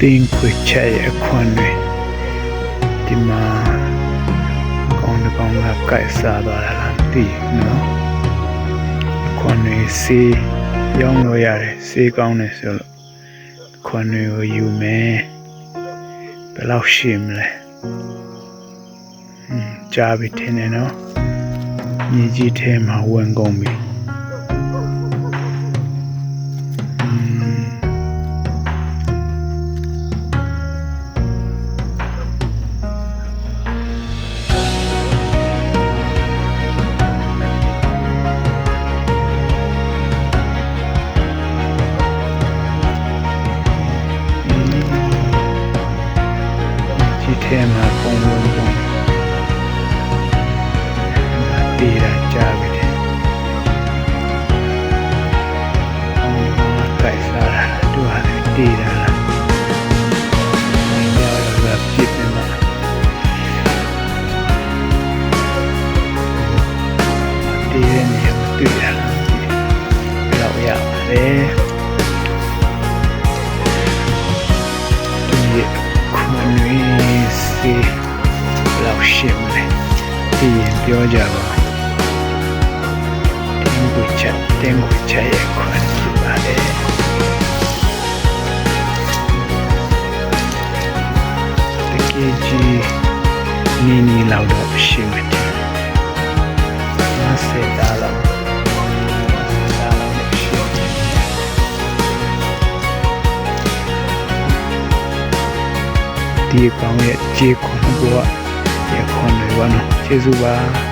တင်းခွေချက်ရဲ့အခွန်တွေဒီမှာကောင်းတစ်ကောင်းကကိုက်စားသွားတာလားမသိဘူးနော်အခွန်တွေစေးရောင်းလို့ရတယ်စေးကောင်းတယ်ဆိုလို့အခွန်တွေကိုယူမယ်ဘယ်လောက်ရှိမလဲဟွန်းကြားပြီထင်တယ်နော်ညီကြီးထဲမှာဝင်ကုန်ပြီ ဒီထဲမှာပုံဝင်ပုံတည်ရကြပြီတယ်။ပုံဝင်ကိုက်စားတာသူဟာလည်းတည်တာလား။မင်းရောကပြစ်နေမှာတည်ရနေရတွေ့ရလား။တော့ရပါတယ်။ဒီ ပြောကြပါတင်းကိုချက်တင်းကိုချက်ရဲ့ခွန်ဖြစ်ပါလေတကယ်ကြီးနီနီလောက်တော့ရှင်းမယ်မစက်တာလောက်ဒါလောက်ရှင်းမယ်ဒီအကောင်ရဲ့ခြေခွန်က ရခွန်တွေပါနော်ကျေးဇူးပါ